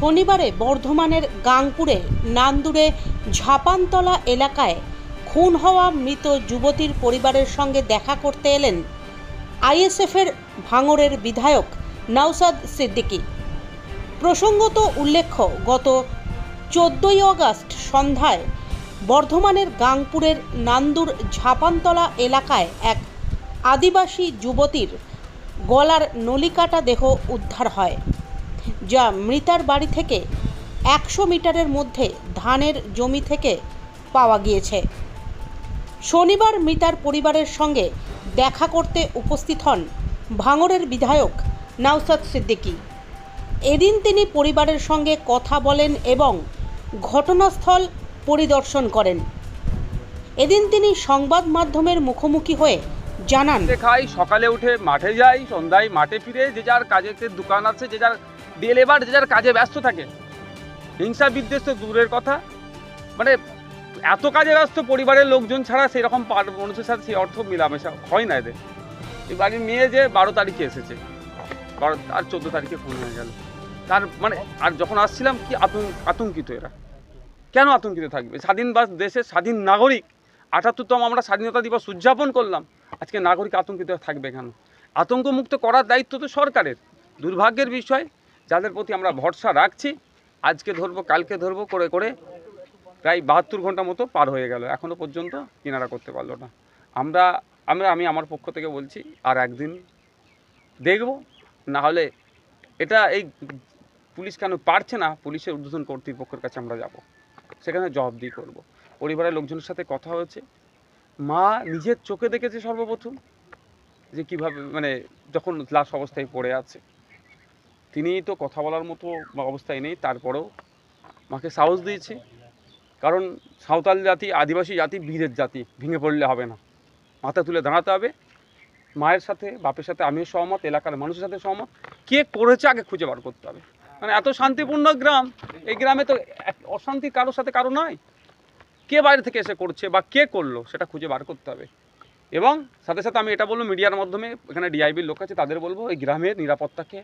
শনিবারে বর্ধমানের গাংপুরে নান্দুরে, ঝাপানতলা এলাকায় খুন হওয়া মৃত যুবতীর পরিবারের সঙ্গে দেখা করতে এলেন আইএসএফের ভাঙরের বিধায়ক নওসাদ সিদ্দিকী। প্রসঙ্গত উল্লেখ্য, গত চোদ্দই আগস্ট সন্ধ্যায় বর্ধমানের গাংপুরের নান্দুর ঝাপানতলা এলাকায় এক আদিবাসী যুবতীর গলার নলিকাটা দেহ উদ্ধার হয়। যা মৃতার বাড়ি থেকে একশো মিটারের মধ্যে ধানের জমি থেকে পাওয়া গিয়েছে। শনিবার মৃতার পরিবারের সঙ্গে দেখা করতে উপস্থিত হন ভাঙড়ের বিধায়ক নওসাদ সিদ্দিকী। এদিন তিনি পরিবারের সঙ্গে কথা বলেন এবং ঘটনাস্থল পরিদর্শন করেন। এদিন তিনি সংবাদ মাধ্যমের মুখোমুখি হয়ে জানান খাই, সকালে উঠে মাঠে যাই, সন্ধ্যায় মাঠে ফিরে যে যার কাজের দোকান আছে, যে যার ডে লেবার যে যার কাজে ব্যস্ত থাকে। হিংসা বিদ্বেষ তো দূরের কথা। মানে এত কাজে ব্যস্ত পরিবারের লোকজন ছাড়া সেরকম মানুষের সাথে সেই অর্থ মিলামেশা হয় না এদের। এই বাড়ির মেয়ে যে বারো তারিখে এসেছে। বারো আর চোদ্দ তারিখে ফোন হয়ে গেল। তার মানে আর যখন আসছিলাম, কি আতঙ্ক আতঙ্কিত এরা। কেন আতঙ্কিত থাকবে? স্বাধীন বা দেশের স্বাধীন নাগরিক আটাত্তরতম আমরা স্বাধীনতা দিবস উদযাপন করলাম। আজকে নাগরিক আতঙ্কিত থাকবে কেন? আতঙ্কমুক্ত করার দায়িত্ব তো সরকারের। দুর্ভাগ্যের বিষয় যাদের প্রতি আমরা ভরসা রাখছি, আজকে ধরবো, কালকে ধরবো, করে করে প্রায় বাহাত্তর ঘণ্টা মতো পার হয়ে গেল। এখনও পর্যন্ত কিনারা করতে পারল না। আমরা আমরা, আমি আমার পক্ষ থেকে বলছি, আর একদিন দেখব। না হলে এটা এই পুলিশ কেন পারছে না, পুলিশের উদ্বোধন কর্তৃপক্ষের কাছে আমরা যাব। সেখানে জবাবদিহি করব। পরিবারের লোকজনের সাথে কথা হয়েছে। মা নিজের চোখে দেখেছে সর্বপ্রথম, যে কীভাবে মানে যখন লাশ অবস্থায় পড়ে আছে। তিনি তো কথা বলার মতো অবস্থায় নেই, তারপরেও মাকে সাহস দিয়েছে। কারণ সাঁওতাল জাতি, আদিবাসী জাতি, বীরের জাতি, ভেঙে পড়লে হবে না। মাথা তুলে দাঁড়াতে হবে। মায়ের সাথে, বাপের সাথে আমিও সহমত, এলাকার মানুষের সাথে সহমত। কে করেছে আগে খুঁজে বার করতে হবে। মানে এত শান্তিপূর্ণ গ্রাম, এই গ্রামে তো অশান্তি কারোর সাথে কারও নয়। কে বাইরে থেকে এসে করছে বা কে করল, সেটা খুঁজে বার করতে হবে। এবং সাথে সাথে আমি এটা বলব, মিডিয়ার মাধ্যমে এখানে ডিআইবির লোক আছে, তাদের বলব, এই গ্রামের নিরাপত্তাকে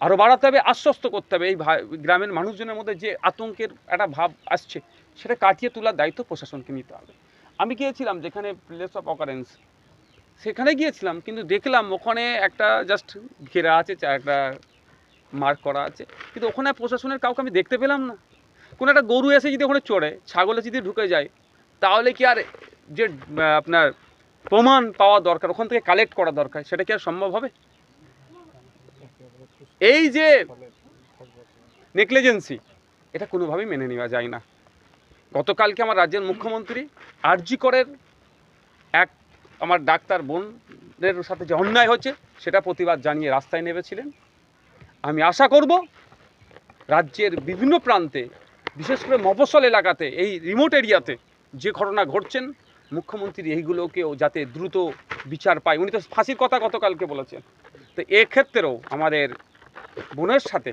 আরও বাড়াতে হবে, আশ্বস্ত করতে হবে। এই গ্রামের মানুষজনের মধ্যে যে আতঙ্কের একটা ভাব আসছে, সেটা কাটিয়ে তোলার দায়িত্ব প্রশাসনকে নিতে হবে। আমি গিয়েছিলাম যেখানে প্লেস অফ অকারেন্স সেখানে গিয়েছিলাম, কিন্তু দেখলাম ওখানে একটা জাস্ট ঘেরা আছে একটা মার্ক করা আছে, কিন্তু ওখানে প্রশাসনের কাউকে আমি দেখতে পেলাম না। কোনো একটা গরু এসে যদি ওখানে চড়ে, ছাগলে যদি ঢুকে যায়, তাহলে কি আর যে আপনার প্রমাণ পাওয়া দরকার, ওখান থেকে কালেক্ট করা দরকার, সেটা কি আর সম্ভব হবে? এই যে নেগলিজেন্সি এটা কোনোভাবেই মেনে নেওয়া যায় না। গতকালকে আমার রাজ্যের মুখ্যমন্ত্রী আরজি করের এক আমার ডাক্তার বোনের সাথে যে অন্যায় হচ্ছে সেটা প্রতিবাদ জানিয়ে রাস্তায় নেমেছিলেন। আমি আশা করব রাজ্যের বিভিন্ন প্রান্তে বিশেষ করে মফসল এলাকাতে এই রিমোট এরিয়াতে যে ঘটনা ঘটছেন মুখ্যমন্ত্রী এইগুলোকেও যাতে দ্রুত বিচার পায়। উনি তো ফাঁসির কথা গতকালকে বলেছেন। তো এক্ষেত্রেও আমাদের বোনের সাথে,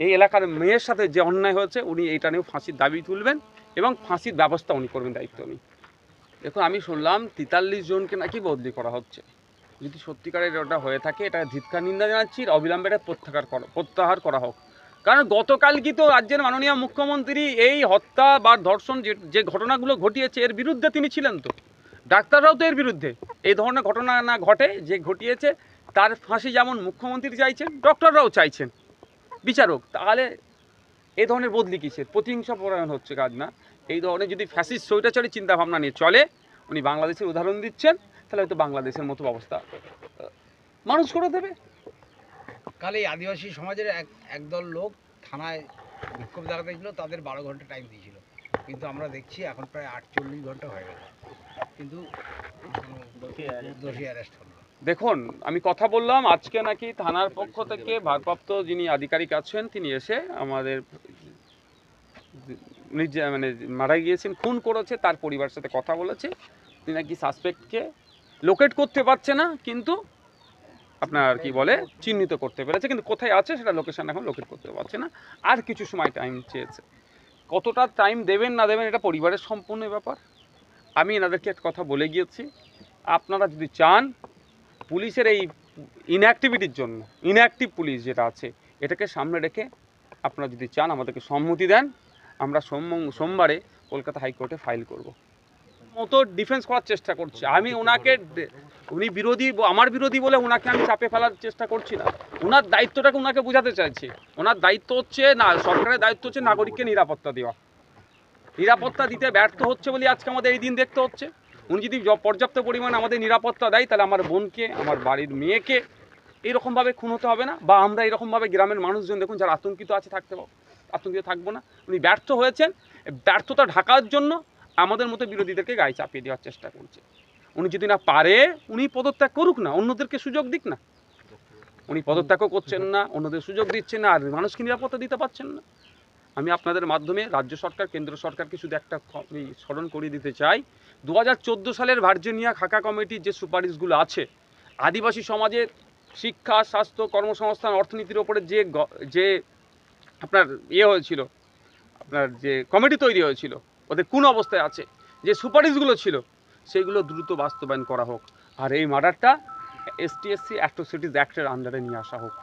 এই এলাকার মেয়ের সাথে যে অন্যায় হয়েছে, উনি এইটা নিয়েও ফাঁসির দাবি তুলবেন এবং ফাঁসির ব্যবস্থা উনি করবেন দায়িত্ব নিয়ে। দেখুন, আমি শুনলাম তেতাল্লিশ জনকে নাকি বদলি করা হচ্ছে। যদি সত্যিকারের ওটা হয়ে থাকে, এটা ধিৎকার নিন্দা জানাচ্ছি, অবিলম্বে এটা প্রত্যাহার করা প্রত্যাহার করা হোক। কারণ গতকাল কি তো রাজ্যের মাননীয় মুখ্যমন্ত্রী এই হত্যা বা ধর্ষণ যে যে ঘটনাগুলো ঘটিয়েছে, এর বিরুদ্ধে তিনি ছিলেন তো? ডাক্তাররাও তো এর বিরুদ্ধে। এই ধরনের ঘটনা না ঘটে, যে ঘটিয়েছে তার ফাঁসি যেমন মুখ্যমন্ত্রী চাইছেন ডক্টররাও চাইছেন। বিচারক তাহলে এই ধরনের বদলি কিসের? প্রতিহিংসা পরায়ণ হচ্ছে কাজ না। এই ধরনের যদি ফ্যাসিস্ট স্বৈরাচারী চিন্তাভাবনা নিয়ে চলে উনি বাংলাদেশের উদাহরণ দিচ্ছেন তাহলে হয়তো বাংলাদেশের মতো অবস্থা মানুষ করে দেবে। কাল এই আদিবাসী সমাজের এক একদল লোক থানায় বিক্ষোভ দেখাতে ছিল তাদের বারো ঘণ্টা টাইম দিয়েছিল। কিন্তু আমরা দেখছি এখন প্রায় আটচল্লিশ ঘণ্টা হয়ে গেছে। কিন্তু দোষী অ্যারেস্ট হলো। দেখুন, আমি কথা বললাম, আজকে নাকি থানার পক্ষ থেকে ভারপ্রাপ্ত যিনি আধিকারিক আছেন, তিনি এসে আমাদের মানে মারা গিয়েছেন, খুন করেছে, তার পরিবারের সাথে কথা বলেছে। তিনি নাকি সাসপেক্টকে লোকেট করতে পারছে না, কিন্তু আপনার কি বলে, চিহ্নিত করতে পেরেছে, কিন্তু কোথায় আছে সেটা লোকেশন এখন লোকেট করতে পারছে না। আর কিছু সময় টাইম চেয়েছে। কতটা টাইম দেবেন, না দেবেন, এটা পরিবারের সম্পূর্ণ ব্যাপার। আমি এনাদেরকে একটা কথা বলে গিয়েছি। আপনারা যদি চান পুলিশের এই ইনঅ্যাক্টিভিটির জন্য ইনঅ্যাক্টিভ পুলিশ যেটা আছে, এটাকে সামনে রেখে আপনারা যদি চান আমাদেরকে সম্মতি দেন, আমরা সোম, সোমবারে কলকাতা হাইকোর্টে ফাইল করব। মতো ডিফেন্স করার চেষ্টা করছে। আমি ওনাকে উনি বিরোধী আমার বিরোধী বলে ওনাকে আমি চাপে ফেলার চেষ্টা করছি না। ওনার দায়িত্বটাকে ওনাকে বোঝাতে চাইছি। ওনার দায়িত্ব হচ্ছে না, সরকারের দায়িত্ব হচ্ছে নাগরিককে নিরাপত্তা দেওয়া। নিরাপত্তা দিতে ব্যর্থ হচ্ছে বলে আজকে আমাদের এই দিন দেখতে হচ্ছে। উনি যদি পর্যাপ্ত পরিমাণ আমাদের নিরাপত্তা দেয়, তাহলে আমার বোনকে, আমার বাড়ির মেয়েকে এইরকমভাবে খুন হতে হবে না। বা আমরা এরকমভাবে গ্রামের মানুষজন, দেখুন যারা আতঙ্কিত আছে, থাকতে পারব আতঙ্কিত থাকব না। উনি ব্যর্থ হয়েছেন। ব্যর্থতা ঢাকার জন্য আমাদের মতো বিরোধীদেরকে গায়ে চাপিয়ে দেওয়ার চেষ্টা করছে। উনি যদি না পারে, উনি পদত্যাগ করুক না, অন্যদেরকে সুযোগ দিক না। উনি পদত্যাগও করছেন না, অন্যদের সুযোগ দিচ্ছেন না, আর মানুষকে নিরাপত্তা দিতে পারছেন না। আমি আপনাদের মাধ্যমে রাজ্য সরকার, কেন্দ্র সরকারকে শুধু একটা স্মরণ করিয়ে দিতে চাই। দু হাজার চোদ্দ সালের ভার্জিনিয়া খাকা কমিটির যে সুপারিশগুলো আছে, আদিবাসী সমাজের শিক্ষা, স্বাস্থ্য, কর্মসংস্থান, অর্থনীতির ওপরে যে যে আপনার ইয়ে হয়েছিল, আপনার যে কমিটি তৈরি হয়েছিল, ওদের কোন অবস্থায় আছে, যে সুপারিশগুলো ছিল, সেগুলো দ্রুত বাস্তবায়ন করা হোক। আর এই মার্ডারটা এসটিএসসি অ্যাট্রোসিটিস অ্যাক্টের আন্ডারে নিয়ে আসা হোক।